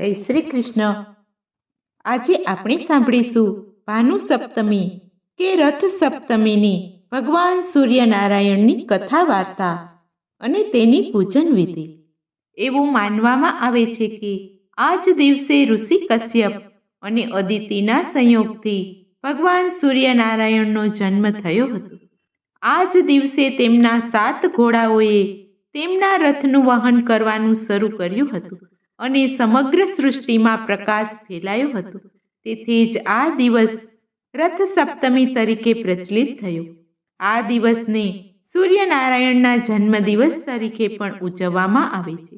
જય શ્રી કૃષ્ણ. આજે આપણે સાંભળીશું ભાનુ સપ્તમી કે રથ સપ્તમીની ભગવાન સૂર્યનારાયણની કથા વાર્તા અને તેની પૂજન વિધિ. એવું માનવામાં આવે છે કે આ જ દિવસે ઋષિ કશ્યપ અને અદિતિના સંયોગથી ભગવાન સૂર્યનારાયણનો જન્મ થયો હતો. આ જ દિવસે તેમના સાત ઘોડાઓએ તેમના રથનું વહન કરવાનું શરૂ કર્યું હતું. અને સમગ્ર સૃષ્ટિમાં પ્રકાશ ફેલાયો હતો. તેથી જ આ દિવસ રથ સપ્તમી તરીકે પ્રચલિત થયો. આ દિવસને સૂર્યનારાયણના જન્મદિવસ તરીકે પણ ઉજવવામાં આવે છે.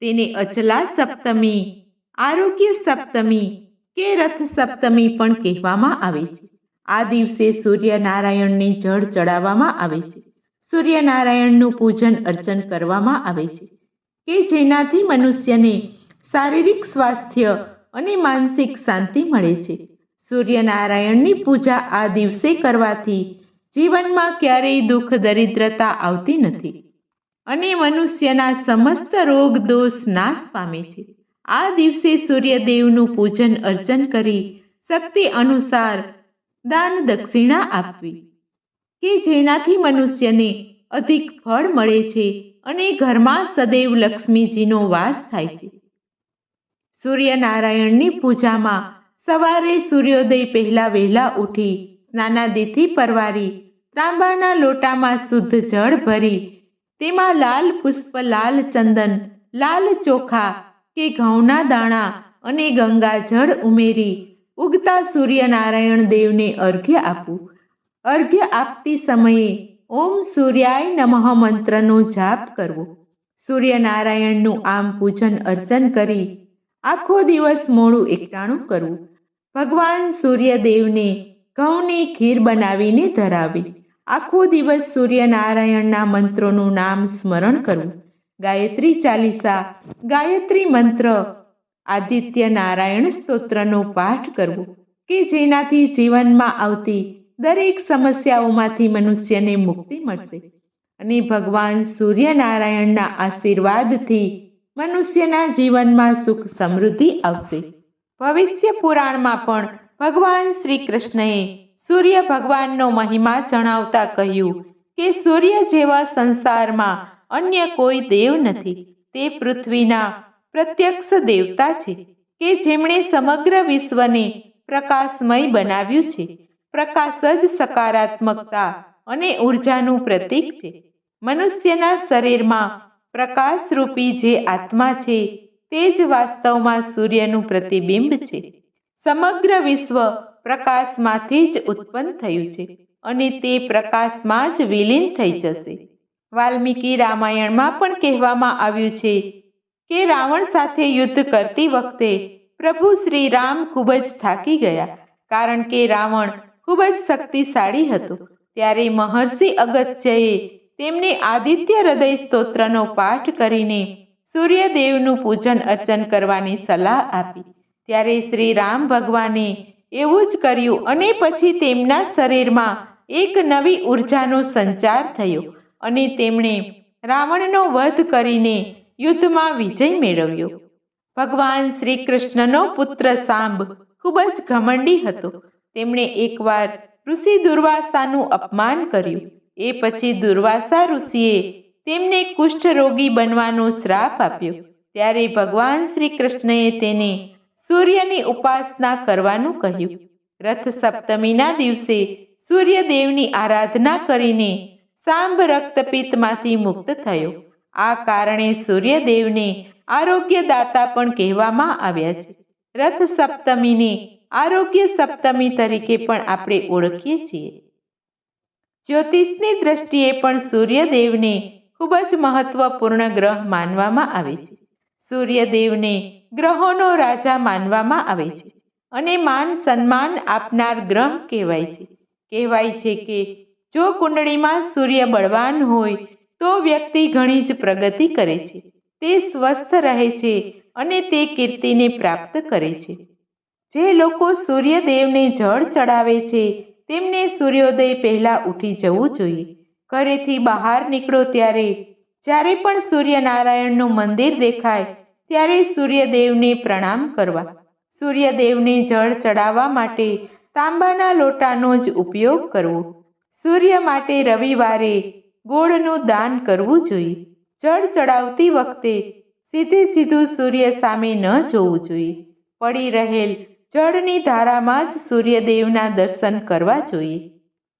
તેને અચલા સપ્તમી, આરોગ્ય સપ્તમી કે રથ સપ્તમી પણ કહેવામાં આવે છે. આ દિવસે સૂર્યનારાયણને જળ ચડાવવામાં આવે છે. સૂર્યનારાયણનું પૂજન અર્ચન કરવામાં આવે છે. કે જેનાથી મનુષ્યને શારીરિક સ્વાસ્થ્ય અને માનસિક શાંતિ મળે છે. સૂર્યનારાયણની પૂજા આ દિવસે કરવાથી જીવનમાં ક્યારેય દુઃખ, દરિદ્રતા આવતી નથી અને મનુષ્યના સમસ્ત રોગ, દોષ નાશ પામે છે. આ દિવસે સૂર્યદેવનું પૂજન, અર્ચન કરી શક્તિ અનુસાર દાન દક્ષિણા આપવી કે જેનાથી મનુષ્યને અધિક ફળ મળે છે અને ઘરમાં સદૈવ લક્ષ્મીજીનો વાસ થાય છે. સૂર્યનારાયણની પૂજામાં સવારે સૂર્યોદય પહેલા વહેલા ઉઠી સ્નાનાદિથી પરવારી ત્રાંબાના લોટામાં શુદ્ધ જળ ભરી તેમાં લાલ પુષ્પ, લાલ ચંદન, લાલ ચોખા કે ઘઉંના દાણા અને ગંગાજળ ઉમેરી ઉગતા સૂર્યનારાયણ દેવને અર્ઘ્ય આપવું. અર્ઘ્ય આપતી સમયે ઓમ સૂર્યાય નમઃ મંત્રનો જાપ કરવો. સૂર્યનારાયણનું આમ પૂજન અર્ચન કરી આખો દિવસ મોડું એકટાણું કરવું. ભગવાન સૂર્યદેવને ઘઉંની ખીર બનાવીને ધરાવી આખો દિવસ સૂર્યનારાયણના મંત્રોનું નામ સ્મરણ કરવું. ગાયત્રી ચાલીસા, ગાયત્રી મંત્ર આદિત્ય નારાયણ સ્તોત્રનો પાઠ કરવો કે જેનાથી જીવનમાં આવતી દરેક સમસ્યાઓમાંથી મનુષ્યને મુક્તિ મળશે. અને ભગવાન સૂર્યનારાયણના આશીર્વાદથી મનુષ્યના જીવનમાં સુખ સમૃદ્ધિ આવશે. ભવિષ્ય પુરાણમાં પણ ભગવાન શ્રી કૃષ્ણએ સૂર્ય ભગવાનનો મહિમા જણાવતા કહ્યું કે સૂર્ય જેવા સંસારમાં અન્ય કોઈ દેવ નથી. તે પૃથ્વીના પ્રત્યક્ષ દેવતા છે કે જેમણે સમગ્ર વિશ્વને પ્રકાશમય બનાવ્યું છે. પ્રકાશ જ સકારાત્મકતા અને ઉર્જાનું પ્રતીક છે. મનુષ્યના શરીરમાં પ્રકાશરૂપી જે આત્મા છે, તે જ વાસ્તવમાં સૂર્યનું પ્રતિબિંબ છે. સમગ્ર વિશ્વ પ્રકાશમાંથી જ ઉત્પન્ન થયું છે અને તે પ્રકાશમાં જ વિલીન થઈ જશે. વાલ્મીકી રામાયણમાં પણ કહેવામાં આવ્યું છે કે રાવણ સાથે યુદ્ધ કરતી વખતે પ્રભુ શ્રી રામ ખૂબ જ થાકી ગયા, કારણ કે રાવણ ખૂબ જ શક્તિશાળી હતો. ત્યારે મહર્ષિ અગત્યએ તેમને આદિત્ય હૃદય સ્તોત્રનો પાઠ કરીને સૂર્યદેવનું પૂજન અર્ચન કરવાની સલાહ આપી. ત્યારે શ્રી રામ ભગવાને એવું જ કર્યું અને પછી તેમના શરીરમાં એક નવી ઉર્જાનો સંચાર થયો અને તેમણે રાવણનો વધ કરીને યુદ્ધમાં વિજય મેળવ્યો. ભગવાન શ્રી કૃષ્ણનો પુત્ર સાંભ ખૂબ જ ઘમંડી હતો. તેમણે એકવાર ઋષિ દુર્વાસાનું અપમાન કર્યું. એ પછી દુર્વાસા ઋષિએ તેમને કુષ્ઠરોગી બનવાનો શ્રાપ આપ્યો. ત્યારે ભગવાન શ્રી કૃષ્ણએ તેને સૂર્યની ઉપાસના કરવાનું કહ્યું. રથ સપ્તમીના દિવસે સૂર્યદેવની આરાધના કરીને સાંભ રક્તપિત્તમાંથી મુક્ત થયો. આ કારણે સૂર્યદેવને આરોગ્યદાતા પણ કહેવામાં આવ્યા છે. રથ સપ્તમીને આરોગ્ય સપ્તમી તરીકે પણ આપણે ઓળખીએ છીએ. જ્યોતિષની દ્રષ્ટિએ પણ સૂર્યદેવને ખૂબ જ મહત્વપૂર્ણ ગ્રહ માનવામાં આવે છે. સૂર્યદેવને ગ્રહોનો રાજા માનવામાં આવે છે અને માન સન્માન આપનાર ગ્રહ કહેવાય છે. કહેવાય છે કે જો કુંડળીમાં સૂર્ય બળવાન હોય તો વ્યક્તિ ઘણી જ પ્રગતિ કરે છે. તે સ્વસ્થ રહે છે અને તે કીર્તિને પ્રાપ્ત કરે છે. જે લોકો સૂર્યદેવને જળ ચડાવે છે, તેમને સૂર્યોદય પહેલાં ઉઠી જવું જોઈએ. ઘરેથી બહાર નીકળો ત્યારે, જ્યારે પણ સૂર્યનારાયણનું મંદિર દેખાય, ત્યારે સૂર્યદેવને પ્રણામ કરવા. સૂર્યદેવને જળ ચડાવવા માટે તાંબાના લોટાનો જ ઉપયોગ કરવો. સૂર્ય માટે રવિવારે ગોળનું દાન કરવું જોઈએ. જળ ચડાવતી વખતે સીધે સીધું સૂર્ય સામે ન જોવું જોઈએ. પડી રહેલ જળની ધારામાં જ સૂર્યદેવના દર્શન કરવા જોઈએ.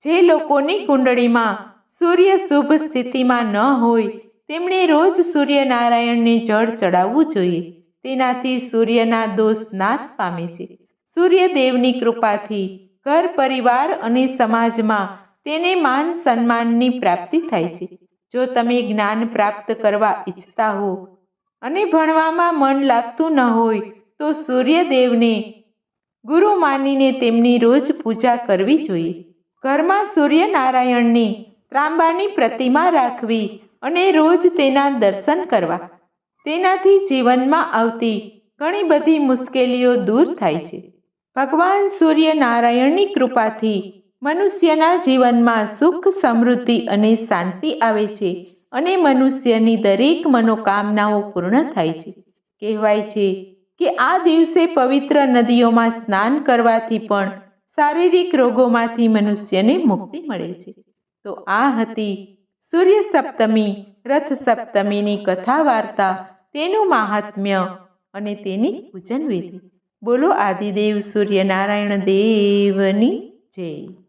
જે લોકોની કુંડળીમાં સૂર્ય શુભ સ્થિતિમાં ન હોય, તેમણે રોજ સૂર્યનારાયણને જળ ચડાવવું જોઈએ. તેનાથી સૂર્યના દોષ નાશ પામે છે. સૂર્યદેવની કૃપાથી ઘર, પરિવાર અને સમાજમાં તેને માન સન્માનની પ્રાપ્તિ થાય છે. જો તમે જ્ઞાન પ્રાપ્ત કરવા ઈચ્છતા હો અને ભણવામાં મન લાગતું ન હોય, તો સૂર્યદેવને ગુરુ માનીને તેમની રોજ પૂજા કરવી જોઈએ. ઘરમાં સૂર્યનારાયણની ત્રાંબાની પ્રતિમા રાખવી અને રોજ તેના દર્શન કરવા. તેનાથી જીવનમાં આવતી ઘણી બધી મુશ્કેલીઓ દૂર થાય છે. ભગવાન સૂર્યનારાયણની કૃપાથી મનુષ્યના જીવનમાં સુખ, સમૃદ્ધિ અને શાંતિ આવે છે અને મનુષ્યની દરેક મનોકામનાઓ પૂર્ણ થાય છે. કહેવાય છે કે આ દિવસે પવિત્ર નદીઓમાં સ્નાન કરવાથી પણ શારીરિક રોગોમાંથી મનુષ્યને મુક્તિ મળે છે. તો આ હતી સૂર્ય સપ્તમી, રથ સપ્તમીની કથા વાર્તા, તેનું મહાત્મ્ય અને તેની પૂજન વિધિ બોલો આદિદેવ સૂર્યનારાયણ દેવની જય.